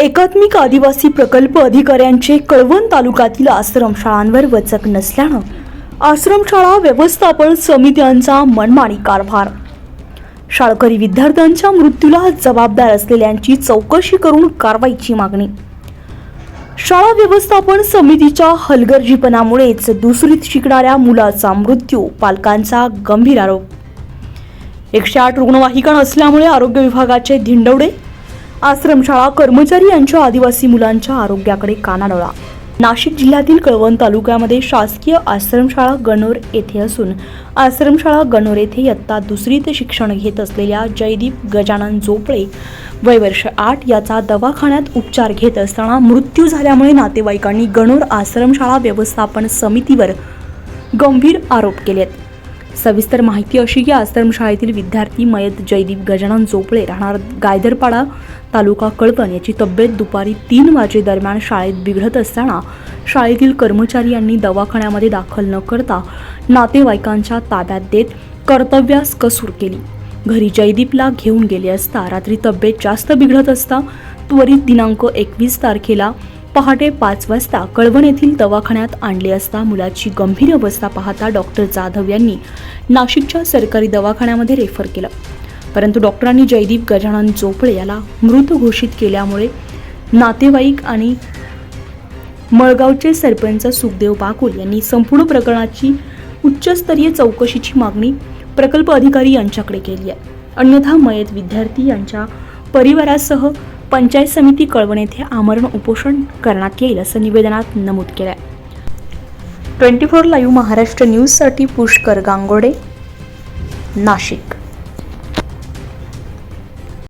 एकात्मिक आदिवासी प्रकल्प अधिकाऱ्यांचे कळवण तालुक्यातील आश्रमशाळांवर वचक नसल्यानं आश्रमशाळा व्यवस्थापन समित्यांचा मनमानी कारभार. शाळकरी विद्यार्थ्यांच्या मृत्यूला जबाबदार असलेल्यांची चौकशी करून कारवाईची मागणी. शाळा व्यवस्थापन समितीच्या हलगर्जीपणामुळेच दुसरीत शिकणाऱ्या मुलाचा मृत्यू पालकांचा गंभीर आरोप. एकशे आठ रुग्णवाहिका नसल्यामुळे आरोग्य विभागाचे धिंडवडे आश्रमशाळा कर्मचारी यांच्या आदिवासी मुलांच्या आरोग्याकडे कानाडोळा. नाशिक जिल्ह्यातील कळवण तालुक्यामध्ये शासकीय आश्रमशाळा गणोर येथे असून आश्रमशाळा गणोर येथे इयत्ता दुसरीत शिक्षण घेत असलेल्या जयदीप गजानन झोपळे वय वर्ष आठ याचा दवाखान्यात उपचार घेत असताना मृत्यू झाल्यामुळे नातेवाईकांनी गणोर आश्रमशाळा व्यवस्थापन समितीवर गंभीर आरोप केलेत. सविस्तर माहिती अशी की आश्रमशाळेतील विद्यार्थी मयत जयदीप गजानन झोपळे राहणार गायदरपाडा तालुका कळवण याची तब्येत दुपारी तीन वाजेदरम्यान शाळेत बिघडत असताना शाळेतील कर्मचारी यांनी दवाखान्यामध्ये दाखल न करता नातेवाईकांच्या ताब्यात देत कर्तव्यास कसूर केली. घरी जयदीपला घेऊन गेले असता रात्री तब्येत जास्त बिघडत असता त्वरित दिनांक एकवीस तारखेला पहाटे पाच वाजता कळवण येथील दवाखान्यात आणले असता मुलाची गंभीर अवस्था पाहता डॉक्टर जाधव यांनी नाशिकच्या सरकारी दवाखान्यामध्ये रेफर केलं. परंतु डॉक्टरांनी जयदीप गजानन चोपळे याला मृत घोषित केल्यामुळे नातेवाईक आणि मळगावचे सरपंच सुखदेव बाकुल यांनी संपूर्ण प्रकरणाची उच्चस्तरीय चौकशीची मागणी प्रकल्प अधिकारी यांच्याकडे केली आहे. अन्यथा मयत विद्यार्थी यांच्या परिवारासह पंचायत समिती कळवण येथे आमरण उपोषण करण्यात येईल असं निवेदनात नमूद केलं आहे ट्वेंटी फोर लाईव्ह महाराष्ट्र न्यूजसाठी पुष्कर गांगोडे नाशिक.